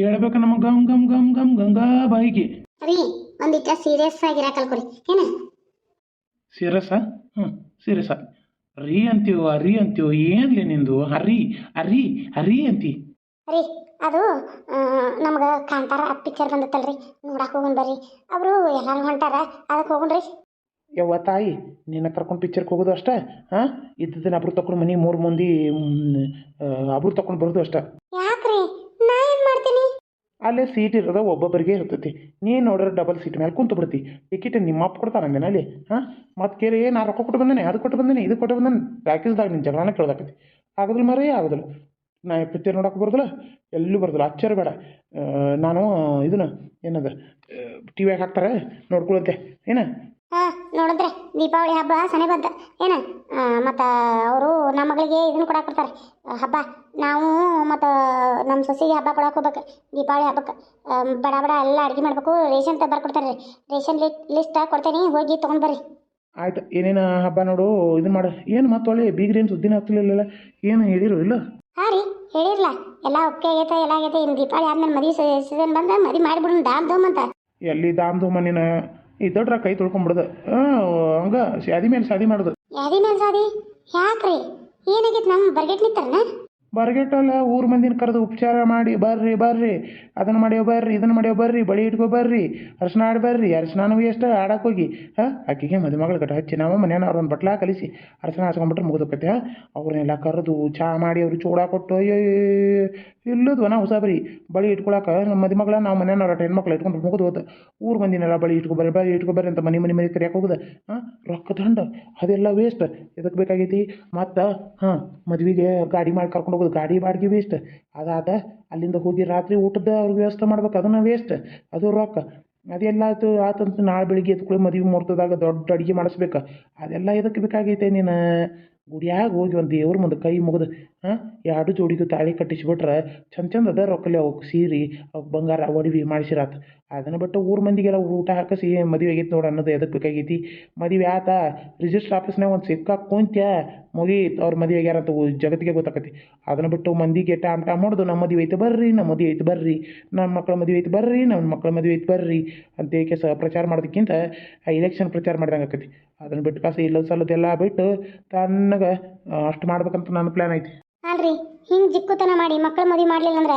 ಹೇಳ್ಬೇಕು ನಮ್ಮ ಗಮ್ ಗಮ್ ಗಮ್ ಗಮ್ ಗಂಗಾ ಬಾಯಿಗೆ. ರೀ ಒಂದಿಟ್ಟ ಸೀರಿಯಸ್ ಆಗಿರ ಕಲ್ಕೊರಿ ಏನ? ಸೀರಸ ಹ್ಞೂ ಸೀರಸ ರೀ ಅಂತೀವೋ ಅರಿ ಅಂತೀವೋ ಏನ್ಲಿ ನಿಂದು? ಹರಿ ಅರಿ ಅರಿ ಅಂತಿ. ರೀ ಅದು ನಮ್ಗೆ ಕಾಂತಾರ ಪಿಕ್ಚರ್ ಬಂದತ್ತಲ್ರಿ. ನೋಡಕ್ಕೆ ಹೋಗೋಣ ಬರ್ರಿ. ಅವರು ಎಲ್ಲರೂ ಹೊಂಟಾರ. ಅದಕ್ಕೆ ಹೋಗೋಣ್ರಿ. ಯವ್ವ ತಾಯಿ ನಿನ್ನ ಕರ್ಕೊಂಡು ಪಿಕ್ಚರ್ಗೆ ಹೋಗೋದು ಅಷ್ಟೇ? ಹಾಂ ಇದ್ದದನ್ನ ಅಬ್ರು ತಕೊಂಡು ಮನೆ ಮೂರು ಮಂದಿ ಅಬ್ರು ತಕೊಂಡು ಬರೋದು ಅಷ್ಟೇ ಯಾಕ್ರಿ ನಾ ಏನು ಮಾಡ್ತೀನಿ ಅಲ್ಲೇ ಸೀಟ್ ಇರೋದು ಒಬ್ಬೊಬ್ಬರಿಗೆ ಇರ್ತೈತಿ. ನೀನು ನೋಡ್ರೆ ಡಬಲ್ ಸೀಟ್ ಮೇಲೆ ಕುಂತು ಬಿಡ್ತಿ ಟಿಕೆಟ್ ನಿಮ್ಮ ಅಪ್ಪ ಕೊಡ್ತಾನೆ ಅಂದೇನ ಅಲ್ಲಿ. ಹಾಂ? ಮತ್ತೆ ಕೇಳಿ ನಾ ರೊಕ್ಕ ಕೊಟ್ಟು ಬಂದೇನೆ ಅದು ಕೊಟ್ಟು ಬಂದೇನೆ, ಇದು ಕೊಟ್ಟು ಬಂದೇನೆ. ಪ್ಯಾಕೇಜ್ದಾಗ ನಿನ್ನ ಜಗಳನ ಕೇಳ್ದಾಕತಿ. ಆಗೋದಿಲ್ಲ ಮರೇ ಆಗೋದಿಲ್ಲ. ನಾ ಪಿಕ್ಚರ್ ನೋಡಕ್ಕೆ ಬರೋದಿಲ್ಲ, ಎಲ್ಲೂ ಬರೋದಿಲ್ಲ. ಅಚ್ಚರ ಬೇಡ. ನಾನು, ಇದನ್ನ, ಏನದ ಟಿ ವಿಯಾಗ ಹಾಕ್ತಾರೆ ನೋಡ್ಕೊಳಂತೆ ಏನ? ಹಾಂ ನೋಡಿದ್ರೆ ದೀಪಾವಳಿ ಹಬ್ಬ ಸನೆ ಬಂತ. ಏನ? ಮತ್ತು ಅವರು ನಮ್ಮ ಮಗಳಿಗೆ ಇದನ್ನು ಕೊಡಕ್ಕೆ ಕೊಡ್ತಾರೆ. ಹಬ್ಬ ನಾವು ಮತ್ತು ನಮ್ಮ ಸೊಸೆಗೆ ಹಬ್ಬ ಕೊಡಕ್ಕೆ ಹೋಗ್ಬೇಕು ದೀಪಾವಳಿ ಹಬ್ಬಕ್ಕೆ. ಬಡ ಬಡ ಎಲ್ಲ ಅಡುಗೆ ಮಾಡಬೇಕು ರೇಷನ್ ತ ಬರ್ಕೊಡ್ತಾರೆ ರೀ. ರೇಷನ್ ಲಿಸ್ಟ್ ಕೊಡ್ತೇನೆ ಹೋಗಿ ತೊಗೊಂಡು ಬರ್ರಿ. ಆಯ್ತು ಏನೇನು ಹಬ್ಬ ನೋಡು ಇದನ್ನ ಮಾಡು. ಏನು ಮತ್ತೆ ಒಳ್ಳೆ ಬೀಗ್ರೇನು ಸುದ್ದಿನ ಆಗ್ತಿಲ್ಲ ಏನು ಹೇಳಿರು ಇಲ್ಲ? ಹಾಂ ರೀ ಹೇಳಿರಲ್ಲ ಎಲ್ಲ ಒಪ್ಪಿಗೆ ಆಗೈತೆ ಎಲ್ಲ ಆಗೈತೆ ಇನ್ನು ದೀಪಾವಳಿ ಆದ್ಮೇಲೆ ಮದುವೆ ಸೀಸನ್ ಬಂದ ಮದುವೆ ಮಾಡಿಬಿಡೋಣ ದಾಮ್ ಧೂಮ್ ಅಂತ. ಎಲ್ಲಿ ದಾಮ್ದು ಮನಿನ ಈ ದೊಡ್ಡ ಕೈ ತೊಳ್ಕೊಂಬಿಡ್ದು ಹಂಗ ಶಾದಿ ಮೇಲೆ ಶಾದಿ ಮಾಡೋದು. ಯಾದಿ ಮೇಲೆ ಸಾದಿ ಯಾಕ್ರಿ? ಏನಾಗಿತ್ತು ನಮ್ಮ ಬರ್ಗೆಟ್ ನಿಂತಾರನ? ಬರ್ಗೆಟ್ಟಲ್ಲ ಊರ್ ಮಂದಿನ ಕರೆದು ಉಪಚಾರ ಮಾಡಿ ಬರ್ರಿ ಬರ್ರಿ ಅದನ್ನ ಮಾಡ್ಯೋ ಬರ್ರಿ ಇದನ್ನ ಮಾಡ್ಯೋ ಬರ್ರಿ ಬಳಿ ಇಟ್ಕೋ ಬರ್ರಿ ಅರ್ಶನ ಆಡಿ ಬರ್ರಿ ಅರ್ಶನಾನು ಎಷ್ಟು ಆಡಕ್ಕೆ ಹೋಗಿ ಹಾಂ? ಆಕೆಗೆ ಮದುಮಗಳ ಕಟ್ಟ ಹಚ್ಚಿ ನಾವು ಮನೆಯನ್ನ ಅವ್ರ ಒಂದು ಬಟ್ಲಾ ಕಲಿಸಿ ಅರ್ಶನ ಹಚ್ಕೊಂಡ್ಬಿಟ್ರೆ ಮುಗಿದೋಕತ್ತೆ ಅವ್ರನ್ನೆಲ್ಲ ಕರೆದು ಚಾ ಮಾಡಿ ಅವ್ರಿಗೆ ಚೂಡ ಕೊಟ್ಟು ಅಯ್ಯೋ ಇಲ್ಲದ್ವ ನಾವು ಹೊಸಬರಿ ಬಳಿ ಇಟ್ಕೊಳಕ ನಮ್ಮ ಮದುಮಗಳ ನಾವು ಮನೆಯವ್ರ ಹೆಣ್ಮಕ್ಳು ಇಟ್ಕೊಂಡು ಮುಗಿದು ಹೋದ ಊರು ಬಂದಿನಲ್ಲ ಬಳಿ ಇಟ್ಕೊ ಬರ್ರಿ ಬಳಿ ಇಟ್ಕೊ ಬರ್ರಿ ಅಂತ ಮನೆ ಮನೆ ಮನೆ ಕರಿಯಕ್ಕೆ ಹೋಗುದ. ಹಾಂ ರೊಕ್ಕ ತಗೊಂಡು ಅದೆಲ್ಲ ವೇಸ್ಟ್ ಎದಕ್ಕೆ ಬೇಕಾಗೈತಿ? ಮತ್ತು, ಹಾಂ, ಮದುವೆಗೆ ಗಾಡಿ ಮಾಡಿ ಕರ್ಕೊಂಡು ಹೋಗೋದು. ಗಾಡಿ ಬಾಡಿಗೆ ವೇಸ್ಟ್ ಅದಾದ, ಅಲ್ಲಿಂದ ಹೋಗಿ ರಾತ್ರಿ ಊಟದ ಅವ್ರಿಗೆ ವ್ಯವಸ್ಥೆ ಮಾಡ್ಬೇಕು, ಅದನ್ನು ವೇಸ್ಟ್ ಅದು ರೊಕ್ಕ. ಅದೆಲ್ಲ ಆಯ್ತು ಆತಂತ ನಾಳೆ ಬೆಳಿಗ್ಗೆ ಎತ್ಕೊಳ್ಳಿ ಮದುವೆ ಮುಹೂರ್ತದಾಗ ದೊಡ್ಡ ಅಡುಗೆ ಮಾಡಿಸ್ಬೇಕು. ಅದೆಲ್ಲ ಇದಕ್ಕೆ ಬೇಕಾಗೈತೆ ನೀನು? ಗುಡಿಯಾಗ ಹೋಗಿ ಒಂದು ದೇವ್ರ ಮುಂದೆ ಕೈ ಮುಗಿದು ಹಾಂ? ಎರಡು ಜೋಡಿಗೂ ತಾಳಿ ಕಟ್ಟಿಸ್ಬಿಟ್ರೆ ಚಂದ ಚಂದ ಅದ ರೊಕ್ಕಲೆ ಅವಕ್ಕೆ ಸೀರಿ ಅವಕ್ಕೆ ಬಂಗಾರ, ಒಡವಿ ಮಾಡಿಸಿರಾತ. ಅದನ್ನು ಬಿಟ್ಟು ಊರ ಮಂದಿಗೆಲ್ಲ ಊಟ ಹಾಕಿಸಿ ಮದುವೆ ಆಗೈತೆ ನೋಡಿ ಅನ್ನೋದು ಎದಕ್ಕೆ ಬೇಕಾಗೈತಿ? ಮದುವೆ ಆತ ರಿಜಿಸ್ಟ್ರ್ ಆಫೀಸ್ನಾಗ ಒಂದು ಸಿಕ್ಕಾಕ್ ಕುಂತ್ಯ, ಮುಗೀತು ಅವ್ರ ಮದುವೆ ಆಗ್ಯಾರ ಅಂತ ಜಗತ್ತಿಗೆ ಗೊತ್ತಾಕತಿ. ಅದನ್ನು ಬಿಟ್ಟು ಮಂದಿಗೆ ಟಾಮ್ ಟಾಮ್ ಹೊಡೆದು ನಮ್ಮ ಮದುವೆ ಐತೆ ಬರ್ರಿ ನಮ್ಮ ಮದುವೆ ಐತೆ ಬರ್ರಿ ನಮ್ಮ ಮಕ್ಕಳ ಮದುವೆ ಐತೆ ಬರ್ರಿ ನಮ್ಮ ಮಕ್ಕಳ ಮದುವೆ ಐತೆ ಬರ್ರಿ ಅಂತ ಸಹ ಪ್ರಚಾರ ಮಾಡೋದಕ್ಕಿಂತ ಆ ಇಲೆಕ್ಷನ್ ಪ್ರಚಾರ ಮಾಡ್ದಂಗೆ ಆಕತಿ. ಅದನ್ನು ಬಿಟ್ಟು ಕಾಸು ಇಲ್ಲ ಸಲದೆಲ್ಲ ಬಿಟ್ಟು ತಣ್ಣಗೆ, ಅಷ್ಟು ಮಾಡ್ಬೇಕಂತ ನನ್ನ ಪ್ಲ್ಯಾನ್ ಐತಿ. ಅಲ್ರಿ, ಹಿಂಗ್ ಜಿಕ್ಕುತನ ಮಾಡಿ ಮಕ್ಕಳ ಮದುವೆ ಮಾಡಲಿಲ್ಲ ಅಂದ್ರೆ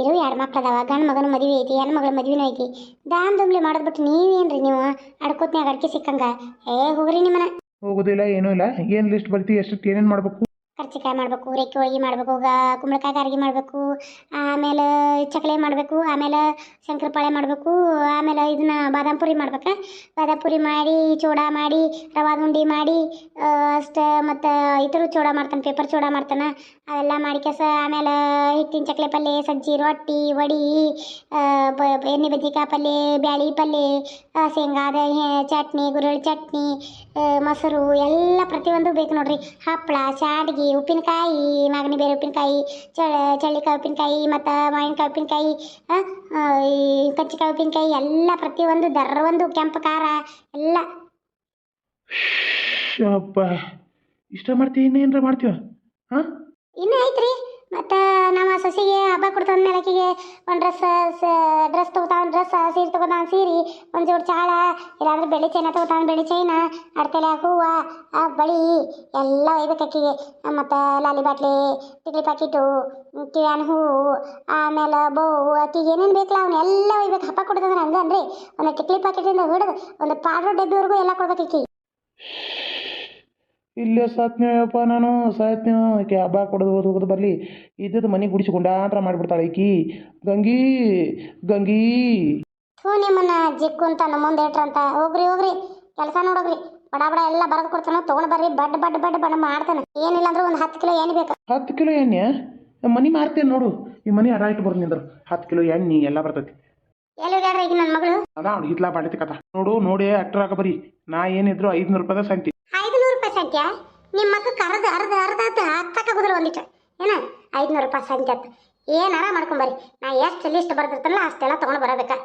ಇರೋ ಎರಡ್ ಮಕ್ಳು ಅದಾವ ಗಂಡು ಮಗನ ಮದುವೆ ಐತಿ, ಹೆಣ್ ಮಗಳ ಮದುವೆನೂ ಐತಿ. ದಾನ್ ದುಂಬ್ಲಿ ಮಾಡೋದು ಬಿಟ್ಟು ನೀವೇನ್ರಿ ನೀವು? ಅಡ್ಕೋತ್ನ್ಯಾಗ ಅಡ್ಕೆ ಸಿಕ್ಕಂಗ. ಏ, ಹೋಗ್ರಿ ನಿಮ್ಮನ ಹೋಗೋದಿಲ್ಲ, ಏನೂ ಇಲ್ಲ. ಏನ್ ಲಿಸ್ಟ್ ಬರ್ತಿ ಎಷ್ಟು ಏನೇನು ಮಾಡಬೇಕು? ಕರ್ಚಿಕಾಯಿ ಮಾಡಬೇಕು ರೆಕ್ಕೆ ಹೋಳಿಗೆ ಮಾಡಬೇಕು ಕುಂಬಳಕಾಯಿ ಗಾರಿಗೆ ಮಾಡಬೇಕು, ಆಮೇಲೆ ಚಕ್ಲೆ ಮಾಡಬೇಕು, ಆಮೇಲೆ ಶಂಕರಪಾಳೆ ಮಾಡಬೇಕು, ಆಮೇಲೆ ಇದನ್ನ ಬಾದಾಮ್ ಪುರಿ ಮಾಡ್ಬೇಕು. ಬಾದಾಮ್ ಪುರಿ ಮಾಡಿ, ಚೂಡ ಮಾಡಿ ರವಾದ ಉಂಡೆ ಮಾಡಿ ಅಷ್ಟೇ ಮತ್ತು ಇತರ ಚೂಡ ಮಾಡ್ತಾನೆ, ಪೇಪರ್ ಚೂಡ ಮಾಡ್ತಾನೆ. ಅವೆಲ್ಲ ಮಾಡಿಕೆಸ ಆಮೇಲೆ ಹಿಟ್ಟಿನ ಚಕ್ಲೆ ಪಲ್ಯ ಸಜ್ಜಿ, ರೊಟ್ಟಿ, ವಡಿ ಎಣ್ಣೆ ಬದ್ನಿಕಾಯಿ ಪಲ್ಯ ಬ್ಯಾಳಿ ಪಲ್ಯ ಶೇಂಗಾದ ಚಟ್ನಿ, ಗುರುಳ್ಳಿ ಚಟ್ನಿ ಮೊಸರು, ಎಲ್ಲ ಪ್ರತಿಯೊಂದು ಬೇಕು ನೋಡ್ರಿ. ಹಪ್ಪಳ ಶಾಡ್ಗಿ, ಉಪ್ಪಿನಕಾಯಿ, ಮಾಗನಿ ಬೇರೆ ಉಪ್ಪಿನಕಾಯಿ ಚಳ ಚಳ್ಳಿಕಾಯಿ ಉಪ್ಪಿನಕಾಯಿ, ಮತ್ತು ಮಾವಿನಕಾಯಿ ಉಪ್ಪಿನಕಾಯಿ ಈ ಕಚ್ಚಿಕಾಯಿ ಉಪ್ಪಿನಕಾಯಿ, ಎಲ್ಲ ಪ್ರತಿಯೊಂದು ದರ ಒಂದು ಕೆಂಪು, ಖಾರ, ಎಲ್ಲ. ಇಷ್ಟ ಮಾಡ್ತೀವಿ ಇನ್ನೇನರ ಮಾಡ್ತೀವ ಹಾಂ ಇನ್ನೂ ಐತ್ರಿ. ಮತ್ತು ನಮ್ಮ ಸೊಸೆಗೆ ಹಬ್ಬ ಕೊಡ್ತಾಂದ್ಮೇಲೆ ಆಕೆಗೆ ಒಂದು ಡ್ರೆಸ್ ಡ್ರೆಸ್ ತೊಗೋತಾನ ಡ್ರೆಸ್ ಸೀರೆ ತೊಗೋತಾನ ಸೀರೆ, ಒಂದು ಜೋಡಿ ಚಾಳ, ಇಲ್ಲಾಂದ್ರೆ ಬೆಳ್ಳಿ ಚೈನ ತೊಗೋತಾನ ಬೆಳ್ಳಿ ಚೈನ ಅಡ್ತಲೆ ಹೂವು, ಆ, ಬಳಿ, ಎಲ್ಲ ಒಯ್ಬೇಕು ಆಕೆಗೆ. ಮತ್ತು ಲಾಲಿ ಬಾಟ್ಲಿ, ಟಿಕ್ಲಿ ಪ್ಯಾಕೆಟು ಕಿವ್ಯಾನ ಹೂವು ಆಮೇಲೆ ಬೋವು ಆಕೆಗೆ ಏನೇನು ಬೇಕಲ್ಲ ಅವನ್ನೆಲ್ಲ ಒಯ್ಬೇಕು. ಹಬ್ಬ ಕೊಡೋದಂದ್ರೆ ಹಂಗನ್ರಿ ಒಂದು ಟಿಕ್ಲಿ ಪ್ಯಾಕೆಟಿಂದ ಹಿಡಿದು ಒಂದು ಪಾಡ್ರ್ ಡಬ್ಬಿವರೆಗೂ ಎಲ್ಲ ಕೊಡ್ಬೇಕು ಆಕೆಗೆ ಇಲ್ಲೇ ಸಾತ್ನೇಯಪ್ಪ ನಾನು ಸಾತ್ನೇ. ಆಕೆ ಹಬ್ಬ ಕೊಡೋದು ಹೋದು ಹೋಗೋದು ಬರಲಿ. ಇದ್ದದ್ದು ಮನೆ ಗುಡಿಸಿಕೊಂಡಾಂತರ ಮಾಡಿಬಿಡ್ತಾಳೆ ಈಕಿ. ಗಂಗಿ ಗಂಗಿ. ಹ್ಞೂ ನಿಮ್ಮನ್ನ ಜಿಕ್ಕು ಅಂತ ನಮ್ಮ ಮುಂದೆ ಇಟ್ರಂತ ಹೋಗ್ರಿ ಹೋಗ್ರಿ. ಕೆಲಸ ನೋಡೋಗ್ರಿ. ಬಡ ಬಡ ಎಲ್ಲ ಬರೆದು ಕೊಡ್ತಾನ ತೊಗೊಂಡ್ ಬರ್ರಿ. ಬಡ್ ಬಡ್ ಬಡ್ ಬಡ ಮಾಡ್ತಾನೆ. ಏನಿಲ್ಲ ಅಂದ್ರೆ ಒಂದು ಹತ್ತು ಕಿಲೋ ಏನು ಬೇಕು. ಹತ್ತು ಕಿಲೋ ಎಣ್ಣೆ? ಮನಿ ಮಾರ್ತೇನೆ ನೋಡು. ಈ ಮನೆ ಅಡ ಇಟ್ಟು ಬರ್ದು ನಿಂದ್ರು. ಹತ್ತು ಕಿಲೋ ಎಣ್ಣೆ ಎಲ್ಲ ಬರ್ತೈತಿ. ಎಲ್ಲಿ ಈಗ ನನ್ನ ಮಗಳು? ಅದ ಅವ್ನು ಹಿತ್ಲಾ ಬಾಡಿತಿ ಕಥ. ನೋಡು ನೋಡಿ ಅಟ್ರಾಗ ಬರೀ ನಾ ಏನಿದ್ರು ಐದ್ನೂರು ರೂಪಾಯಿ ಸಂತಿ. ರೂಪಾಯಿ ನಿಮ್ಮ ಮಕ್ಕ ಕರೆದು ಅರ್ಧ ಅರ್ಧ ಹತ್ತು ಹತ್ತಕ್ಕಾಗುದಿಲ್ಲ ಒಂದಿಟ್ಟು. ಏನ? ಐದುನೂರು ರೂಪಾಯಿ ಸಂಜೆ ಅಂತ ಏನಾರ ಮಾಡ್ಕೊಂಬರಿ ನಾ ಎಷ್ಟು ಲಿಸ್ಟ್ ಬರ್ದಿರ್ತಲ್ಲ ಅಷ್ಟೆಲ್ಲ ತೊಗೊಂಡು ಬರಬೇಕಾ?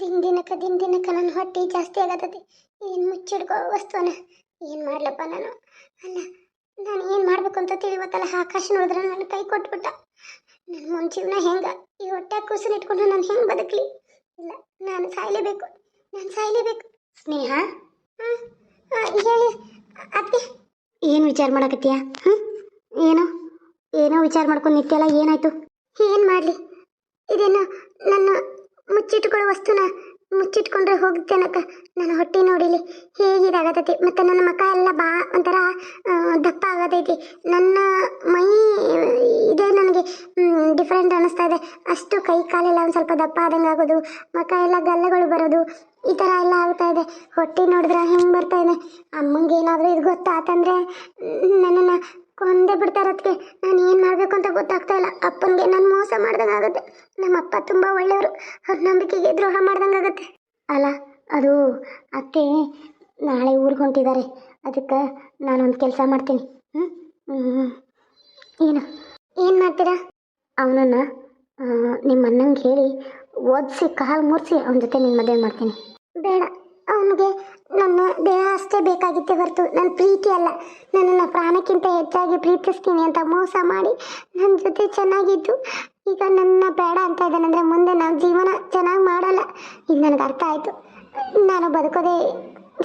ದಿನ ದಿನಕ್ಕೆ ದಿನ ದಿನಕ್ಕೆ ನನ್ನ ಹೊಟ್ಟೆ ಜಾಸ್ತಿ ಆಗತ್ತದೆ ಏನು ಮುಚ್ಚಿಡ್ಕೋ ವಸ್ತುವನ ಏನು ಮಾಡ್ಲಪ್ಪ ನಾನು? ಅಲ್ಲ ನಾನು ಏನು ಮಾಡಬೇಕು ಅಂತ ತಿಳಿವತ್ತಲ್ಲ ಆಕಾಶ ನೋಡಿದ್ರೆ ನನ್ನ ಕೈ ಕೊಟ್ಬಿಟ್ಟ. ನನ್ನ ಮುಂದೆ ಜೀವನ ಹೆಂಗೆ? ಈ ಹೊಟ್ಟೆ ಕೂಸನ್ ಇಟ್ಕೊಂಡು ನಾನು ಹೆಂಗೆ ಬದುಕಲಿ? ಇಲ್ಲ ನಾನು ಸಾಯಲೇಬೇಕು. ನಾನು ಸಾಯಲೇಬೇಕು. ಸ್ನೇಹ? ಹಾಂ ಹೇಳಿ. ಅದಕ್ಕೆ ಏನು ವಿಚಾರ ಮಾಡಕತ್ತೀಯ? ಹ್ಞೂ ಏನು? ಏನೋ ವಿಚಾರ ಮಾಡ್ಕೊಂಡು ನಿತ್ಯಲ್ಲ, ಏನಾಯ್ತು? ಏನು ಮಾಡಲಿ? ಇದೇನು ನನ್ನ ಮುಚ್ಚಿಟ್ಕೊಳ್ಳೋ ವಸ್ತುನ ಮುಚ್ಚಿಟ್ಕೊಂಡ್ರೆ ಹೋಗ್ತೇನಕ್ಕ ನನ್ನ ಹೊಟ್ಟೆ ನೋಡಿಲಿ. ಹೇಗಿದಾಗತೈತಿ? ಮತ್ತು ನನ್ನ ಮಕ ಎಲ್ಲ ಬಾ ಒಂಥರ ದಪ್ಪ ಆಗತೈತಿ. ನನ್ನ ಮೈ ಇದೇ ನನಗೆ. ಡಿಫ್ರೆಂಟ್ ಅನ್ನಿಸ್ತಾ ಇದೆ. ಅಷ್ಟು ಕೈ ಕಾಲೆಲ್ಲ ಒಂದು ಸ್ವಲ್ಪ ದಪ್ಪ ಆದಂಗೆ ಆಗೋದು ಮಕ ಎಲ್ಲ ಗಲ್ಲಗಳು ಬರೋದು. ಈ ಥರ ಎಲ್ಲ ಆಗ್ತಾ ಇದೆ. ಹೊಟ್ಟೆ ನೋಡಿದ್ರೆ ಹೆಂಗೆ ಬರ್ತಾ ಇದೆ? ಅಮ್ಮಂಗೆ ಏನಾದರೂ ಇದು ಗೊತ್ತಾತಂದ್ರೆ ನನ್ನನ್ನು ಕೊಂದೇ ಬಿಡ್ತಾರೆ ಅದಕ್ಕೆ ನಾನು ಏನು ಮಾಡಬೇಕು ಅಂತ ಗೊತ್ತಾಗ್ತಾ ಇಲ್ಲ. ಅಪ್ಪನಿಗೆ ನಾನು ಮೋಸ ಮಾಡ್ದಂಗೆ ಆಗುತ್ತೆ. ನಮ್ಮ ಅಪ್ಪ ತುಂಬ ಒಳ್ಳೆಯವರು. ಅವ್ರ ನಂಬಿಕೆಗೆ ದ್ರೋಹ ಮಾಡ್ದಂಗೆ ಆಗುತ್ತೆ. ಅಲ್ಲ, ಅದು ಅತ್ತೆ ನಾಳೆ ಊರಿಗೆ ಹೊಂಟಿದ್ದಾರೆ ಅದಕ್ಕೆ ನಾನೊಂದು ಕೆಲಸ ಮಾಡ್ತೀನಿ. ಹ್ಞೂ ಏನು? ಏನು ಮಾಡ್ತೀರಾ? ಅವನನ್ನು ನಿಮ್ಮ ಅಣ್ಣಂಗೆ ಹೇಳಿ ಓದಿಸಿ ಕಾಲು ಮುರಿಸಿ ಅವನ ಜೊತೆ ನಿನ್ನ ಮದುವೆ ಮಾಡ್ತೀನಿ. ಬೇಡ, ಅವನಿಗೆ ನನ್ನ ದೇಹ ಅಷ್ಟೇ ಬೇಕಾಗಿತ್ತೆ ಹೊರತು ನನ್ನ ಪ್ರೀತಿ ಅಲ್ಲ. ನನ್ನನ್ನು ಪ್ರಾಣಕ್ಕಿಂತ ಹೆಚ್ಚಾಗಿ ಪ್ರೀತಿಸ್ತೀನಿ ಅಂತ ಮೋಸ ಮಾಡಿ ನನ್ನ ಜೊತೆ ಚೆನ್ನಾಗಿದ್ದು. ಈಗ ನನ್ನ ಬೇಡ ಅಂತ ಇದ್ದಾನಂದರೆ ಮುಂದೆ ನಾವು ಜೀವನ ಚೆನ್ನಾಗಿ ಮಾಡಲ್ಲ. ಈಗ ನನಗೆ ಅರ್ಥ ಆಯಿತು. ನಾನು ಬದುಕೋದೇ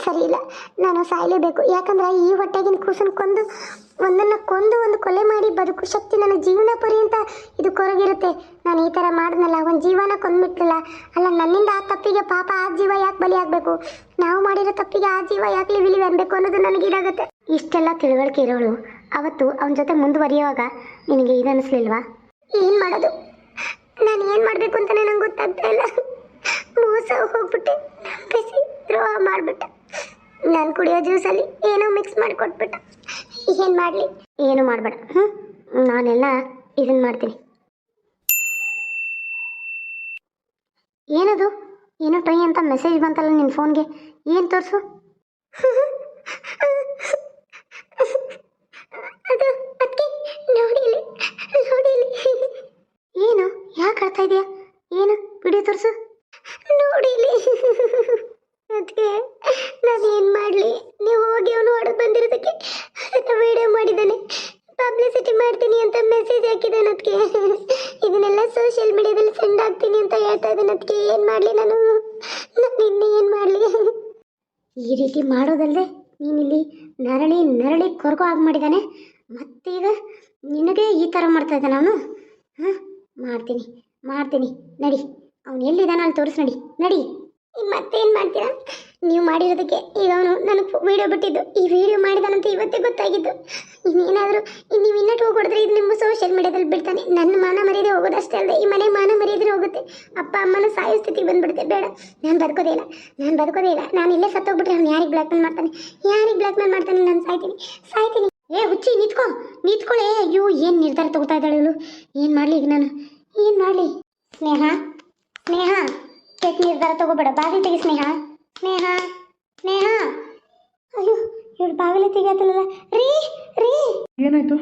ಸರಿ ಇಲ್ಲ. ನಾನು ಸಾಯಲೇಬೇಕು. ಯಾಕಂದ್ರೆ ಈ ಹೊಟ್ಟೆಗಿನ ಕೂಸನ್ನು ಕೊಂದು ಒಂದನ್ನು ಕೊಂದು ಒಂದು ಕೊಲೆ ಮಾಡಿ ಬದುಕು ಶಕ್ತಿ ನನ್ನ ಜೀವನ ಪರ್ಯಂತ ಇದು ಕೊರಗಿರುತ್ತೆ. ನಾನು ಈ ಥರ ಮಾಡಿದ್ನಲ್ಲ, ಒಂದು ಜೀವನ ಕೊಂದ್ಬಿಟ್ಟಲ್ಲ ಅಲ್ಲ, ನನ್ನಿಂದ ಆ ತಪ್ಪಿಗೆ ಪಾಪ ಆ ಜೀವ ಯಾಕೆ ಬಲಿ ಆಗಬೇಕು? ನಾವು ಮಾಡಿರೋ ತಪ್ಪಿಗೆ ಆ ಜೀವ ಯಾಕೆ ವಿಲಿ ಅನ್ಬೇಕು ಅನ್ನೋದು ನನಗೆ ಇದಾಗುತ್ತೆ. ಇಷ್ಟೆಲ್ಲ ತಿಳುವಳಿಕೆ ಇರೋಳು. ಅವತ್ತು ಅವನ ಜೊತೆ ಮುಂದುವರಿಯುವಾಗ ನಿನಗೆ ಇದು ಅನಿಸ್ಲಿಲ್ವಾ? ಏನು ಮಾಡೋದು? ನಾನು ಏನು ಮಾಡಬೇಕು ಅಂತಲೇ ನಂಗೆ ಗೊತ್ತಾಗ್ತಾ ಇಲ್ಲ. ಮೋಸ ಹೋಗ್ಬಿಟ್ಟೆ. ದ್ರೋಹ ಮಾಡಿಬಿಟ್ಟೆ. ನಾನು ಕುಡಿಯೋ ಜ್ಯೂಸಲ್ಲಿ ಏನೋ ಮಿಕ್ಸ್ ಮಾಡಿ ಕೊಟ್ಬಿಟ್ಟ ಏನು ಮಾಡಲಿ? ಏನು ಮಾಡಬೇಡ. ಹ್ಞೂ ನಾನೆಲ್ಲ ಇದನ್ನು ಮಾಡ್ತೀನಿ. ಏನದು? ಏನೋ ಟ್ರೈ ಅಂತ ಮೆಸೇಜ್ ಬಂತಲ್ಲ ನಿನ್ ಫೋನ್ಗೆ ಏನು ತೋರಿಸು? ಅದು ನೋಡಿಲಿ ನೋಡಿಲಿ ಏನು? ಯಾಕೆ ಕಳ್ತಾ ಇದೆಯಾ? ಏನು? ವಿಡಿಯೋ ತೋರಿಸು ನೋಡಿಲಿ ಅದಕ್ಕೆ ನಾನು ಏನು ಮಾಡಲಿ ನೀವು ಹೋಗಿ ಅವನು ಹೊಡೆದು ಬಂದಿರೋದಕ್ಕೆ ಅದನ್ನು ವಿಡಿಯೋ ಮಾಡಿದ್ದಾನೆ ಪಬ್ಲಿಸಿಟಿ ಮಾಡ್ತೀನಿ ಅಂತ ಮೆಸೇಜ್ ಹಾಕಿದ್ದಾನೆ ಅದಕ್ಕೆ ಇದನ್ನೆಲ್ಲ ಸೋಷಿಯಲ್ ಮೀಡಿಯಾದಲ್ಲಿ ಸೆಂಡ್ ಆಗ್ತೀನಿ ಅಂತ ಹೇಳ್ತಾ ಇದ್ದಾನೆ ಅದಕ್ಕೆ ಏನು ಮಾಡಲಿ ನಾನು ನಾನು ಇನ್ನೂ ಏನು ಮಾಡಲಿ ಈ ರೀತಿ ಮಾಡೋದಲ್ಲದೆ ನೀನಿಲ್ಲಿ ನರಳಿ ನರಳಿ ಕೊರಗೋ ಆಗಿ ಮಾಡಿದ್ದಾನೆ ಮತ್ತೀಗ ನಿನಗೆ ಈ ಥರ ಮಾಡ್ತಾ ಇದ್ದಾನೆ ಅವನು? ಹಾಂ, ಮಾಡ್ತೀನಿ ಮಾಡ್ತೀನಿ. ನಡಿ, ಅವನು ಎಲ್ಲಿದ್ದಾನೆ ಅಲ್ಲಿ ತೋರಿಸ್ ನಡಿ. ನಡಿ. ಮತ್ತೇನು ಮಾಡ್ತೀರಾ? ನೀವು ಮಾಡಿರೋದಕ್ಕೆ ಈಗ ಅವನು ನನಗೆ ವಿಡಿಯೋ ಬಿಟ್ಟಿದ್ದು. ಈ ವಿಡಿಯೋ ಮಾಡಿದಾನಂತ ಇವತ್ತೇ ಗೊತ್ತಾಗಿದ್ದು. ಇನ್ನೇನಾದರೂ ನೀವು ಇನ್ನಟ್ಟು ಹೋಗ್ಬಿಡಿದ್ರೆ ಇದು ನಿಮ್ಮ ಸೋಷಿಯಲ್ ಮೀಡಿಯಾದಲ್ಲಿ ಬಿಡ್ತಾನೆ. ನನ್ನ ಮಾನ ಮರ್ಯಾದೆ ಹೋಗೋದಷ್ಟೇ ಅಲ್ಲದೆ ಈ ಮನೆ ಮಾನ ಮರ್ಯಾದೆ ಹೋಗುತ್ತೆ. ಅಪ್ಪ, ಅಮ್ಮನ ಸಾಯೋ ಸ್ಥಿತಿಗೆ ಬಂದ್ಬಿಡುತ್ತೆ. ಬೇಡ, ನಾನು ಬದುಕೋದೇ ಇಲ್ಲ, ನಾನು ಬದುಕೋದೇ ಇಲ್ಲ. ನಾನು ಇಲ್ಲೇ ಸತ್ತೋಗ್ಬಿಟ್ರೆ ಅವ್ನು ಯಾರಿಗೆ ಬ್ಲ್ಯಾಕ್ ಮೇಲ್ ಮಾಡ್ತಾನೆ? ಯಾರಿಗೆ ಬ್ಲ್ಯಾಕ್ ಮೇಲ್ ಮಾಡ್ತಾನೆ? ನಾನು ಸಾಯ್ತೀನಿ. ಸಾಯ್ತೀನಿ. ಏ, ಹುಚ್ಚಿ, ನಿಂತ್ಕೊ. ನಿಂತ್ಕೊಳ್ಳೆ ಅಯ್ಯೋ, ಏನು ನಿರ್ಧಾರ ತಗೋತಾ ಇದ್ದಾಳೆ ಇವಳು? ಏನು ಮಾಡಲಿ ಈಗ ನಾನು? ಏನು ಮಾಡಲಿ? ಸ್ನೇಹ? ಸ್ನೇಹ? ಕೆಟ್ಟ ನಿರ್ಧಾರ ತಗೋಬೇಡ. ಬಾಗಿಲು ತೆಗಿ, ಸ್ನೇಹ. ಸ್ನೇಹ ಸ್ನೇಹ. ಅಯ್ಯೋ ಇವಳು ಬಾಗಿಲು ತೆಗಿಯತ್ತಲ್ಲ ರೀ ರೀ. ಏನಾಯ್ತು?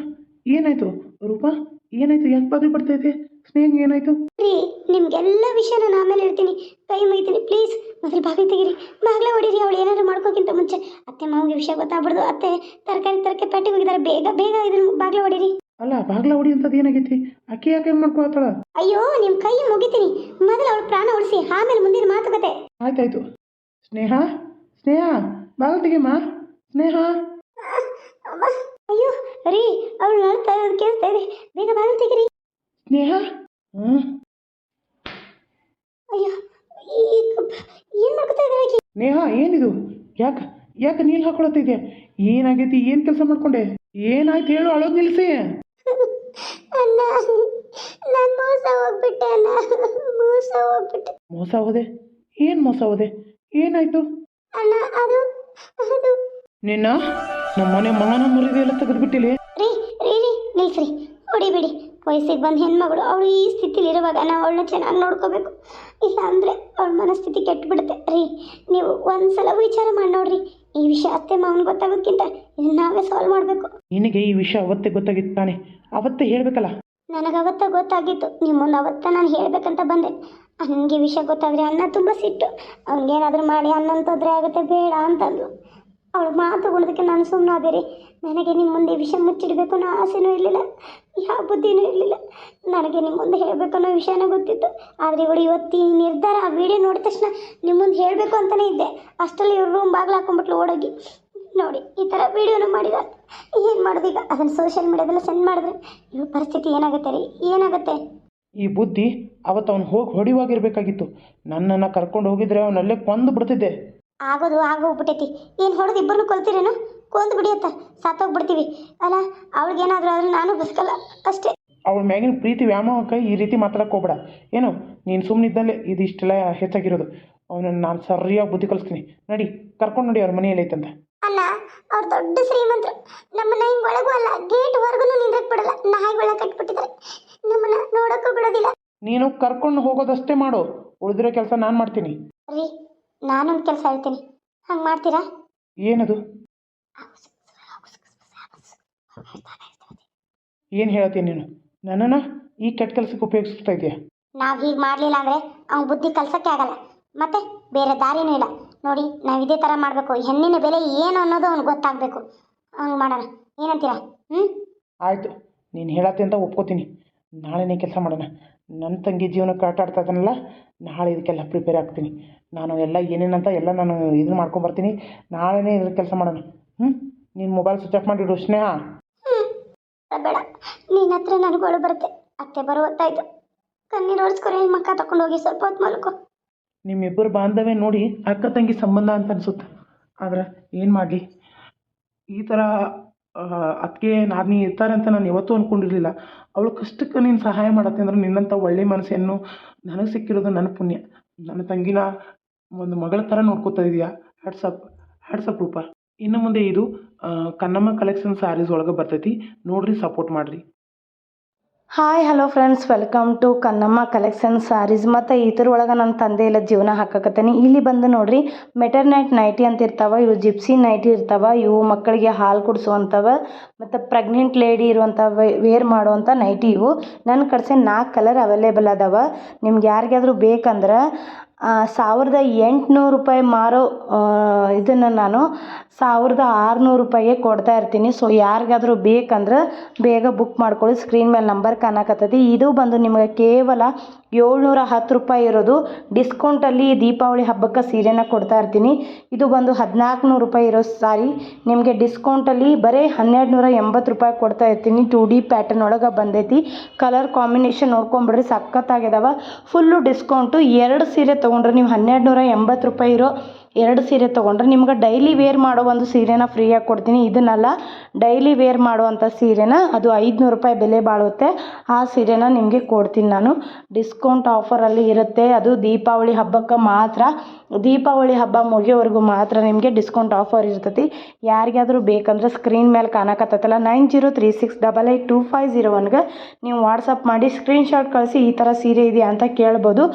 ಏನಾಯ್ತು? ರೂಪಾ ಏನಾಯ್ತು? ಯಾಕೆ ಬಾಗಿಲು ಬರ್ತಾ ಇದೆ ಸ್ನೇಹ ಏನಾಯ್ತು? ರೀ ನಿಮ್ಗೆಲ್ಲ ವಿಷಯ ನಾನು ಆಮೇಲೆ ಹೇಳ್ತೀನಿ. ಕೈ ಮುಗಿತೀನಿ ಪ್ಲೀಸ್ ಮೊದಲು ಬಾಗಿಲು ತೆಗೀರಿ. ಬಾಗಿಲೇ ಹೊಡೀರಿ ಅವಳು ಏನಾದ್ರು ಮಾಡ್ಕೋಕ್ಕಿಂತ ಮುಂಚೆ. ಅತ್ತೆ ಮಾವಿಗೆ ವಿಷಯ ಗೊತ್ತಾಗ್ಬಿಡ್ದು. ಅತ್ತೆ ತರಕಾರಿ ತರಕೆ ಪೆಟ್ಟಿಗೆ ಹೋಗಿದ್ದಾರೆ ಬೇಗ ಬೇಗ ಇದನ್ನ ಬಾಗಿಲು ಹೊಡೀರಿ ಅಲ್ಲ ಬಾಗ್ಲ ಹೊಡಿ ಅಂತದ್ದು ಏನಾಗೈತಿ? ಅಕ್ಕಿ ಯಾಕೆ ಮಾಡ್ಕೊಳತ್ತಾಳ? ಅಯ್ಯೋ ನಿಮ್ಮ ಕೈ ಮುಗಿತೀನಿ. ಮೊದಲು ಅವಳು ಪ್ರಾಣ ಉಳಿಸಿ ಆಮೇಲೆ ಮುಂದಿನ ಮಾತುಕತೆ. ಆಯ್ತಾಯ್ತು. ಸ್ನೇಹ? ಸ್ನೇಹ ಬಾಗಿಲು ಮಾ ಸ್ನೇಹ? ಅಯ್ಯೋ ರೀ ಅವಳು ನಡ್ತಾ ಇರೋದು ಕೇಳ್ತಾ ಇದೆ. ಬೇಗ ಬಾಗಿಲು ತೆಗೀರಿ. ಸ್ನೇಹ? ಹ್ಞೂ ಅಯ್ಯೋ ಏನು ಮಾಡ್ಕೊತಾ ಇದ್ದಾರೆ ಆಕಿ? ನೇಹ ಏನಿದು? ಯಾಕೆ ಯಾಕೆ ನೀಲ್ ಹಾಕೊಳತ್ತಿದ್ಯಾ? ಏನಾಗೈತಿ ಏನು ಕೆಲಸ ಮಾಡ್ಕೊಂಡೆ? ಏನಾಯ್ತು ಹೇಳು ಅಳೋದ್ ನಿಲ್ಸಿ. ಅಣ್ಣ ನಾನು ಮೋಸ ಹೋಗ್ಬಿಟ್ಟೆ ಅಣ್ಣ. ಮೋಸ ಹೋಗ್ಬಿಟ್ಟೆ. ಮೋಸ ಹೋದೆ? ಏನು ಮೋಸ ಹೋದೆ? ಏನಾಯ್ತು? ಅಣ್ಣ ಅದು ಅದು. ನಿನ್ನ? ನಮ್ಮನೆ ಮಗನ ಮಾನ ಎಲ್ಲ ತೆಗೆದ್ಬಿಟ್ಟಿಲಿ. ರೀ ರೀ ರೀ ನಿಲ್ಸ್ರಿ. ಹೊಡಿಬೇಡಿ. ವಯಸ್ಸಿಗೆ ಬಂದ ಹೆಣ್ಮಗಳು ಅವಳು ಈ ಸ್ಥಿತಿಲಿರುವಾಗ ನಾವು ಅವಳನ್ನ ಚೆನ್ನಾಗಿ ನೋಡ್ಕೋಬೇಕು. ಇಲ್ಲ ಅಂದರೆ ಅವಳ ಮನಸ್ಥಿತಿ ಕೆಟ್ಟುಬಿಡುತ್ತೆ ರೀ ನೀವು ಒಂದ್ಸಲ ವಿಚಾರ ಮಾಡಿ ನೋಡ್ರಿ. ಈ ವಿಷಯ ಅತ್ತೆ ಮಾವನ್ ಗೊತ್ತಾಗೋಕ್ಕಿಂತ ಇದನ್ನ ನಾವೇ ಸಾಲ್ವ್ ಮಾಡಬೇಕು. ನಿನಗೆ ಈ ವಿಷಯ ಅವತ್ತೇ ಗೊತ್ತಾಗಿತ್ತು ತಾನೆ. ಅವತ್ತೇ ಹೇಳ್ಬೇಕಲ್ಲ. ನನಗೆ ಅವತ್ತ ಗೊತ್ತಾಗಿತ್ತು. ನಿಮ್ಮ ಮುಂದೆ ಅವತ್ತ ನಾನು ಹೇಳ್ಬೇಕಂತ ಬಂದೆ. ನನಗೆ ವಿಷಯ ಗೊತ್ತಾದರೆ ಅಣ್ಣ ತುಂಬ ಸಿಟ್ಟು. ಅವ್ನಿಗೇನಾದರೂ ಮಾಡಿ ಅಣ್ಣನ ತೊಂದರೆ ಆಗುತ್ತೆ, ಬೇಡ ಅಂತಂದ್ಲು. ಅವಳು ಮಾತುಗಳದಕ್ಕೆ ನಾನು ಸುಮ್ಮನಾದೆ ರೀ. ನನಗೆ ನಿಮ್ಮ ಮುಂದೆ ವಿಷಯ ಮುಚ್ಚಿಡಬೇಕು ಅನ್ನೋ ಆಸೆನೂ ಇರಲಿಲ್ಲ. ಯಾವ ಬುದ್ಧಿನೂ ಇರಲಿಲ್ಲ. ನನಗೆ ನಿಮ್ಮ ಮುಂದೆ ಹೇಳಬೇಕು ಅನ್ನೋ ವಿಷಯನೂ ಗೊತ್ತಿತ್ತು. ಆದರೆ ಇವಳು ಇವತ್ತು ನಿರ್ಧಾರ ಆ ವಿಡಿಯೋ ನೋಡಿದ ತಕ್ಷಣ ನಿಮ್ಮ ಮುಂದೆ ಹೇಳಬೇಕು ಅಂತಲೇ ಇದ್ದೆ. ಅಷ್ಟರಲ್ಲಿ ಇವ್ರು ರೂಮ್ ಬಾಗಿಲು ಹಾಕೊಂಡ್ಬಿಟ್ಲು ಓಡೋಗಿ. ನೋಡಿ, ಈ ಥರ ವಿಡಿಯೋನು ಮಾಡಿದ. ಏನು ಮಾಡೋದು ಈಗ ಅದನ್ನು ಸೋಷಿಯಲ್ ಮೀಡಿಯಾದಲ್ಲ ಸೆಂಡ್ ಮಾಡಿದ್ರೆ ಇವ್ರ ಪರಿಸ್ಥಿತಿ ಏನಾಗುತ್ತೆ ರೀ? ಏನಾಗುತ್ತೆ? ಈ ಬುದ್ಧಿ ಅವತ್ತು ಅವ್ನು ಹೋಗಿ ಹೊಡಿವಾಗಿರ್ಬೇಕಾಗಿತ್ತು ನನ್ನನ್ನು ಕರ್ಕೊಂಡು ಹೋಗಿದ್ರೆ ಅವನಲ್ಲೇ ಕೊಂದು ಬಿಡ್ತಿದ್ದೆ. ಆಗೋದು ಆಗೋಗ್ಬಿಟ್ಟೈತಿ ಏನು ಹೊಡೆದು ಇಬ್ಬರನ್ನು ಕೊಲ್ತೀರೇನು? ಕೊಂದು ಬಿಡಿಯತ್ತ ಸತ್ತೋಗ್ಬಿಡ್ತೀವಿ. ಅಲ್ಲ ಅವಳಿಗೇನಾದರೂ ಆದ್ರೆ ನಾನು ಬಸ್ಕಲ್ಲ ಅಷ್ಟೇ. ಅವಳ ಮ್ಯಾಗಿನ ಪ್ರೀತಿ ವ್ಯಾಮೋಹಕ್ಕೆ ಈ ರೀತಿ ಮಾತಾಡಕ್ಕೆ ಹೋಗ್ಬೇಡ. ಏನು ನೀನು ಸುಮ್ಮನಿದ್ದಲ್ಲೇ ಇದು ಇಷ್ಟೆಲ್ಲ ಹೆಚ್ಚಾಗಿರೋದು. ಅವನನ್ನು ನಾನು ಸರಿಯಾಗಿ ಬುದ್ಧಿ ಕಲಿಸ್ತೀನಿ. ನಡಿ ಕರ್ಕೊಂಡು ನೋಡಿ ಅವ್ರ ಮನೆಯಲ್ಲಿ ಐತಂತ. ಅಲ್ಲ ಅವ್ರು ದೊಡ್ಡ ಶ್ರೀಮಂತರು. ನಮ್ಮನ್ನ ಹಿಂಗೆ ಒಳಗೂ ಅಲ್ಲ ಗೇಟ್ ಹೊರಗೂ ನಿಂದ್ರಕ್ಕೆ ಬಿಡಲ್ಲ. ನಾಯಿಗಳ ಕಟ್ಬಿಟ್ಟಿದ್ದಾರೆ. ನಮ್ಮನ್ನ ನೋಡಕ್ಕೂ ಬಿಡೋದಿಲ್ಲ. ನೀನು ಕರ್ಕೊಂಡು ಹೋಗೋದಷ್ಟೇ ಮಾಡು. ಉಳಿದಿರೋ ಕೆಲಸ ನಾನು ಮಾಡ್ತೀನಿ. ರೀ ನಾನೊಂದು ಕೆಲಸ ಹೇಳ್ತೀನಿ. ಹಂಗೆ ಮಾಡ್ತೀರಾ? ಏನದು? ಏನು ಹೇಳ್ತೀನಿ ನೀನು? ನನ್ನನ್ನು ಈ ಕೆಟ್ಟ ಕೆಲಸಕ್ಕೆ ಉಪಯೋಗಿಸ್ತಾ ಇದೆಯಾ ನಾವು ಹೀಗೆ ಮಾಡಲಿಲ್ಲ ಅಂದ್ರೆ ಅವ್ನ ಬುದ್ಧಿ ಕಲ್ಸಕ್ಕೆ ಆಗಲ್ಲ. ಮತ್ತೆ ಬೇರೆ ದಾರಿನೂ ಇಲ್ಲ. ನೋಡಿ ನಾವು ಇದೇ ಥರ ಮಾಡಬೇಕು. ಹೆಣ್ಣಿನ ಬೆಲೆ ಏನು ಅನ್ನೋದು ಅವ್ನಿಗೆ ಗೊತ್ತಾಗಬೇಕು. ಹಂಗೆ ಮಾಡೋಣ. ಏನಂತೀರಾ? ಹ್ಞೂ ಆಯಿತು. ನೀನು ಹೇಳತ್ತೆ ಅಂತ ಒಪ್ಕೋತೀನಿ. ನಾಳೆನೇ ಕೆಲಸ ಮಾಡೋಣ. ನನ್ನ ತಂಗಿ ಜೀವನಕ್ಕೆ ಆಟ ಆಡ್ತಾ ಇದ್ದಾನಲ್ಲ ನಾಳೆ ಇದಕ್ಕೆಲ್ಲ ಪ್ರಿಪೇರ್ ಆಗ್ತೀನಿ. ನಾನು ಎಲ್ಲ ಏನೇನಂತ ಎಲ್ಲ ನಾನು ಇದನ್ನ ಮಾಡ್ಕೊಂಬರ್ತೀನಿ ನಾಳೆನೇ ಇದ್ರ ಕೆಲಸ ಮಾಡೋಣ. ಹ್ಞೂ ನೀನು ಮೊಬೈಲ್ ಸ್ವಿಚ್ ಆಫ್ ಮಾಡಿಡು ಸ್ನೇಹ. ಬೇಡ. ನಿನ್ನ ಹತ್ರ ನನಗಳು ಬರುತ್ತೆ. ಅತ್ತೆ ಬರೋ ಹೊತ್ತಾಯ್ತು ಕಣ್ಣೀರು ಒರೆಸ್ಕೊರೆ ಮಕ್ಕ ತಗೊಂಡು ಹೋಗಿ ಸ್ವಲ್ಪ ಹೊತ್ತು ಮಲ್ಕೊ. ನಿಮ್ಮಿಬ್ಬರು ಬಾಂಧವ್ಯ ನೋಡಿ ಅಕ್ಕ ತಂಗಿ ಸಂಬಂಧ ಅಂತ ಅನ್ಸುತ್ತೆ. ಆದ್ರೆ ಏನು ಮಾಡಲಿ? ಈ ಥರ ಅದಕ್ಕೆ ನಾದಿನಿ ಇರ್ತಾರೆ ಅಂತ ನಾನು ಯಾವತ್ತೂ ಅಂದ್ಕೊಂಡಿರಲಿಲ್ಲ ಅವಳು ಕಷ್ಟಕ್ಕೆ ನೀನು ಸಹಾಯ ಮಾಡತ್ತೆ ಅಂದ್ರೆ ನಿನ್ನಂಥ ಒಳ್ಳೆ ಮನಸ್ಸನ್ನು ನನಗೆ ಸಿಕ್ಕಿರೋದು ನನ್ನ ಪುಣ್ಯ. ನನ್ನ ತಂಗಿನ ಒಂದು ಮಗಳ ಥರ ನೋಡ್ಕೋತಾ ಇದೆಯಾ? ಹ್ಯಾಟ್ಸಪ್ ಹ್ಯಾಟ್ಸಪ್ ರೂಪ. ಇನ್ನು ಮುಂದೆ ಇದು ಕನ್ನಮ್ಮ ಕಲೆಕ್ಷನ್ ಸ್ಯಾರೀಸ್ ಒಳಗೆ ಬರ್ತೈತಿ. ನೋಡಿರಿ ಸಪೋರ್ಟ್ ಮಾಡಿರಿ. Hi hello friends welcome to Kannamma collection sarees ಮತ್ತು ಇದ್ರೊಳಗೆ ನನ್ನ ತಂದೆ ಎಲ್ಲ ಜೀವನ ಹಾಕಕತ್ತೀನಿ. ಇಲ್ಲಿ ಬಂದು ನೋಡ್ರಿ ಮೆಟರ್ನೈಟ್ ನೈಟಿ ಅಂತ ಇರ್ತಾವೆ, ಇವು ಜಿಪ್ಸಿ ನೈಟಿ ಇರ್ತಾವೆ, ಇವು ಮಕ್ಕಳಿಗೆ ಹಾಲು ಕುಡಿಸುವಂಥವ ಮತ್ತು ಪ್ರೆಗ್ನೆಂಟ್ ಲೇಡಿ ಇರುವಂಥ ವೇರ್ ಮಾಡುವಂಥ ನೈಟಿ ಇವು. ನನ್ನ ಕಡೆ ನಾಲ್ಕು ಕಲರ್ ಅವೈಲೇಬಲ್ ಅದಾವೆ. ನಿಮ್ಗೆ ಯಾರಿಗಾದ್ರೂ ಬೇಕಂದ್ರೆ ಸಾವಿರದ ಎಂಟುನೂರು ರೂಪಾಯಿ ಮಾರೋ ಇದನ್ನು ನಾನು ಸಾವಿರದ ಆರುನೂರು ರೂಪಾಯಿಗೆ ಕೊಡ್ತಾ ಇರ್ತೀನಿ. ಸೊ ಯಾರಿಗಾದ್ರೂ ಬೇಕಂದ್ರೆ ಬೇಗ ಬುಕ್ ಮಾಡ್ಕೊಳ್ಳಿ. ಸ್ಕ್ರೀನ್ ಮೇಲೆ ನಂಬರ್ ಕಾಣಕತ್ತೈತಿ. ಇದು ಬಂದು ನಿಮಗೆ ಕೇವಲ ಏಳ್ನೂರ ಹತ್ತು ರೂಪಾಯಿ ಇರೋದು. ಡಿಸ್ಕೌಂಟಲ್ಲಿ ದೀಪಾವಳಿ ಹಬ್ಬಕ್ಕೆ ಸೀರೆನ ಕೊಡ್ತಾ ಇರ್ತೀನಿ. ಇದು ಬಂದು ಹದಿನಾಲ್ಕು ನೂರು ರೂಪಾಯಿ ಇರೋ ಸಾರಿ. ನಿಮಗೆ ಡಿಸ್ಕೌಂಟಲ್ಲಿ ಬರೀ ಹನ್ನೆರಡು ನೂರ ಎಂಬತ್ತು ರೂಪಾಯಿ ಕೊಡ್ತಾ ಇರ್ತೀನಿ. ಟು ಡಿ ಪ್ಯಾಟರ್ನ್ ಒಳಗೆ ಬಂದೈತಿ. ಕಲರ್ ಕಾಂಬಿನೇಷನ್ ನೋಡ್ಕೊಂಬಿಡ್ರಿ. ಸಖತ್ತಾಗಿದಾವ. ಫುಲ್ಲು ಡಿಸ್ಕೌಂಟು ಎರಡು ಸೀರೆ ತೊಗೊಂಡ್ರೆ ನೀವು ಹನ್ನೆರಡು ನೂರ ಎಂಬತ್ತು ರೂಪಾಯಿ ಇರೋ ಎರಡು ಸೀರೆ ತೊಗೊಂಡ್ರೆ ನಿಮ್ಗೆ ಡೈಲಿ ವೇರ್ ಮಾಡೋ ಒಂದು ಸೀರೆನ ಫ್ರೀಯಾಗಿ ಕೊಡ್ತೀನಿ. ಇದನ್ನೆಲ್ಲ ಡೈಲಿ ವೇರ್ ಮಾಡುವಂಥ ಸೀರೆನ ಅದು ಐದುನೂರು ರೂಪಾಯಿ ಬೆಲೆ ಬಾಳುತ್ತೆ. ಆ ಸೀರೆನ ನಿಮಗೆ ಕೊಡ್ತೀನಿ ನಾನು. ಡಿಸ್ಕೌಂಟ್ ಆಫರಲ್ಲಿ ಇರುತ್ತೆ. ಅದು ದೀಪಾವಳಿ ಹಬ್ಬಕ್ಕೆ ಮಾತ್ರ. ದೀಪಾವಳಿ ಹಬ್ಬ ಮುಗಿಯೋವರೆಗೂ ಮಾತ್ರ ನಿಮಗೆ ಡಿಸ್ಕೌಂಟ್ ಆಫರ್ ಇರ್ತೈತಿ. ಯಾರಿಗಾದರೂ ಬೇಕಂದ್ರೆ ಸ್ಕ್ರೀನ್ ಮೇಲೆ ಕಾಣಕತ್ತೈತಲ್ಲ nine zero three six double eight two five zero ಒನ್ಗೆ ನೀವು ವಾಟ್ಸಪ್ ಮಾಡಿ ಸ್ಕ್ರೀನ್ ಶಾಟ್ ಕಳಿಸಿ ಈ ಥರ ಸೀರೆ ಇದೆಯಾ ಅಂತ ಕೇಳ್ಬೋದು.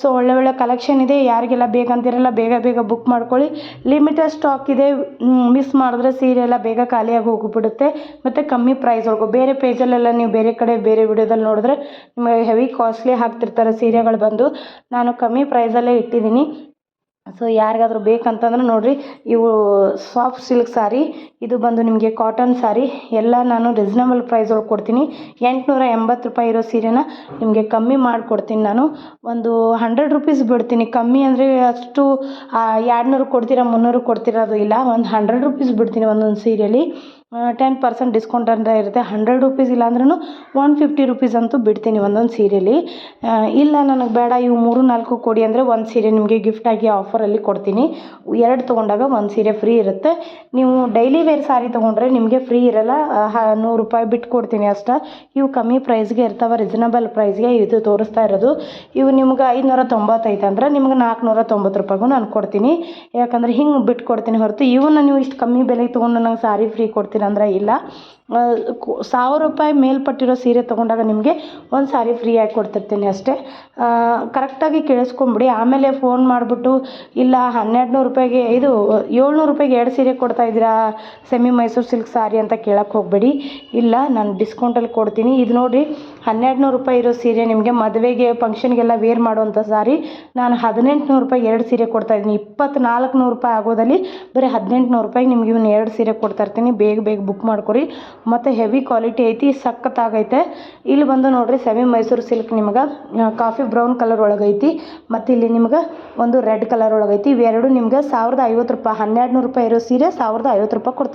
ಸೊ ಒಳ್ಳೆ ಒಳ್ಳೆ ಕಲೆಕ್ಷನ್ ಇದೆ. ಯಾರಿಗೆಲ್ಲ ಬೇಕಂತಿರಲ್ಲ, ಬೇಗ ಬೇಗ ಬುಕ್ ಮಾಡ್ಕೊಳ್ಳಿ. ಲಿಮಿಟೆಡ್ ಸ್ಟಾಕ್ ಇದೆ. ಮಿಸ್ ಮಾಡಿದ್ರೆ ಸೀರೆ ಎಲ್ಲ ಬೇಗ ಖಾಲಿಯಾಗಿ ಹೋಗಿಬಿಡುತ್ತೆ. ಮತ್ತು ಕಮ್ಮಿ ಪ್ರೈಸ್ ಒಳಗು. ಬೇರೆ ಪೇಜಲ್ಲೆಲ್ಲ ನೀವು ಬೇರೆ ಕಡೆ ಬೇರೆ ವಿಡಿಯೋದಲ್ಲಿ ನೋಡಿದ್ರೆ ನಿಮಗೆ ಹೆವಿ ಕಾಸ್ಟ್ಲಿ ಹಾಕ್ತಿರ್ತಾರೆ ಸೀರೆಗಳು ಬಂದು. ನಾನು ಕಮ್ಮಿ ಪ್ರೈಸಲ್ಲೇ ಇಟ್ಟಿದ್ದೀನಿ. ಸೊ ಯಾರಿಗಾದ್ರೂ ಬೇಕಂತಂದ್ರೆ ನೋಡಿರಿ, ಇವು ಸಾಫ್ಟ್ ಸಿಲ್ಕ್ ಸಾರಿ ಇದು ಬಂದು ನಿಮಗೆ ಕಾಟನ್ ಸಾರಿ ಎಲ್ಲ ನಾನು ರೀಸ್ನಬಲ್ ಪ್ರೈಸ್ ಒಳಗೆ ಕೊಡ್ತೀನಿ. ಎಂಟುನೂರ ಎಂಬತ್ತು ರೂಪಾಯಿ ಇರೋ ಸೀರೆನ ನಿಮಗೆ ಕಮ್ಮಿ ಮಾಡಿಕೊಡ್ತೀನಿ ನಾನು. ಒಂದು ಹಂಡ್ರೆಡ್ ರುಪೀಸ್ ಬಿಡ್ತೀನಿ. ಕಮ್ಮಿ ಅಂದರೆ ಅಷ್ಟು ಎರಡು ನೂರು ಕೊಡ್ತೀರಾ, ಮುನ್ನೂರು ಕೊಡ್ತಿರೋದು ಇಲ್ಲ. ಒಂದು ಹಂಡ್ರೆಡ್ ರುಪೀಸ್ ಬಿಡ್ತೀನಿ ಒಂದೊಂದು ಸೀರೆಯಲ್ಲಿ ಟೆನ್ ಪರ್ಸೆಂಟ್ ಡಿಸ್ಕೌಂಟ್ ಅಂತ ಇರುತ್ತೆ. ಹಂಡ್ರೆಡ್ ರುಪೀಸ್ ಇಲ್ಲಾಂದ್ರೂ ಒನ್ ಫಿಫ್ಟಿ ರುಪೀಸ್ ಅಂತೂ ಬಿಡ್ತೀನಿ ಒಂದೊಂದು ಸೀರೆಲಿ. ಇಲ್ಲ, ನನಗೆ ಬೇಡ, ಇವು ಮೂರು, ನಾಲ್ಕು ಕೊಡಿ ಅಂದರೆ ಒಂದು ಸೀರೆ ನಿಮಗೆ ಗಿಫ್ಟಾಗಿ ಆಫರಲ್ಲಿ ಕೊಡ್ತೀನಿ. ಎರಡು ತೊಗೊಂಡಾಗ ಒಂದು ಸೀರೆ ಫ್ರೀ ಇರುತ್ತೆ. ನೀವು ಡೈಲಿ ವೇರ್ ಸಾರಿ ತೊಗೊಂಡ್ರೆ ನಿಮಗೆ ಫ್ರೀ ಇರಲ್ಲ. ನೂರು ರೂಪಾಯಿ ಬಿಟ್ಟು ಕೊಡ್ತೀನಿ ಅಷ್ಟ. ಇವು ಕಮ್ಮಿ ಪ್ರೈಸ್ಗೆ ಇರ್ತಾವೆ ರೀಸನಬಲ್ ಪ್ರೈಸ್ಗೆ ಇದು ತೋರಿಸ್ತಾ ಇರೋದು. ಇವು ನಿಮ್ಗೆ ಐದುನೂರ ತೊಂಬತ್ತೈತೆ ಅಂದ್ರೆ ನಿಮ್ಗೆ ನಾಲ್ಕುನೂರ ತೊಂಬತ್ತು ರೂಪಾಯಿಗೂ ನಾನು ಕೊಡ್ತೀನಿ. ಯಾಕಂದ್ರೆ ಹಿಂಗೆ ಬಿಟ್ಟು ಕೊಡ್ತೀನಿ ಹೊರತು ಇವನ್ನ ನೀವು ಇಷ್ಟು ಕಮ್ಮಿ ಬೆಲೆಗೆ ತೊಗೊಂಡು ನಂಗೆ ಸಾರಿ ಫ್ರೀ ಕೊಡ್ತೀನಿ ಅಂದ್ರೆ ಇಲ್ಲ. ಸಾವಿರ ರೂಪಾಯಿ ಮೇಲ್ಪಟ್ಟಿರೋ ಸೀರೆ ತೊಗೊಂಡಾಗ ನಿಮಗೆ ಒಂದು ಸಾರಿ ಫ್ರೀಯಾಗಿ ಕೊಡ್ತಿರ್ತೀನಿ ಅಷ್ಟೇ. ಕರೆಕ್ಟಾಗಿ ಕೇಳಿಸ್ಕೊಂಬಿಡಿ. ಆಮೇಲೆ ಫೋನ್ ಮಾಡಿಬಿಟ್ಟು, ಇಲ್ಲ ಹನ್ನೆರಡು ನೂರು ರೂಪಾಯಿಗೆ, ಇದು, ಏಳ್ನೂರು ರೂಪಾಯಿಗೆ ಎರಡು ಸೀರೆ ಕೊಡ್ತಾ ಇದ್ದೀರಾ ಸೆಮಿ ಮೈಸೂರು ಸಿಲ್ಕ್ ಸಾರಿ ಅಂತ ಕೇಳಕ್ಕೆ ಹೋಗಬೇಡಿ. ಇಲ್ಲ, ನಾನು ಡಿಸ್ಕೌಂಟಲ್ಲಿ ಕೊಡ್ತೀನಿ. ಇದು ನೋಡಿರಿ ಹನ್ನೆರಡು ನೂರು ರೂಪಾಯಿ ಇರೋ ಸೀರೆ ನಿಮಗೆ ಮದುವೆಗೆ ಫಂಕ್ಷನ್ಗೆಲ್ಲ ವೇರ್ ಮಾಡುವಂಥ ಸಾರಿ. ನಾನು ಹದಿನೆಂಟು ನೂರು ರೂಪಾಯಿ ಎರಡು ಸೀರೆ ಕೊಡ್ತಾ ಇದ್ದೀನಿ. ಇಪ್ಪತ್ನಾಲ್ಕು ನೂರು ರೂಪಾಯಿ ಆಗೋದಲ್ಲಿ ಬರೀ ಹದಿನೆಂಟು ನೂರು ರೂಪಾಯಿಗೆ ನಿಮ್ಗೆ ಇವ್ನ ಎರಡು ಸೀರೆ ಕೊಡ್ತಾ ಇರ್ತೀನಿ. ಬೇಗ ಬೇಗ ಬುಕ್ ಮಾಡ್ಕೊರಿ ಮತ್ತು ಹೆವಿ ಕ್ವಾಲಿಟಿ ಐತಿ, ಸಖತ್ತಾಗೈತೆ. ಇಲ್ಲಿ ಬಂದು ನೋಡಿರಿ ಸೆಮಿ ಮೈಸೂರು ಸಿಲ್ಕ್ ನಿಮ್ಗೆ ಕಾಫಿ ಬ್ರೌನ್ ಕಲರ್ ಒಳಗೈತಿ. ಮತ್ತು ಇಲ್ಲಿ ನಿಮ್ಗೆ ಒಂದು ರೆಡ್ ಕಲರ್ ಒಳಗೈತಿ. ಇವೆರಡು ನಿಮ್ಗೆ ಸಾವಿರದ ರೂಪಾಯಿ ಹನ್ನೆರಡು ನೂರು ರೂಪಾಯಿ ಇರೋ ಸೀರೆ ಸಾವಿರದ ಐವತ್ತು ರೂಪಾಯಿ ಕೊಡ್ತೈತಿ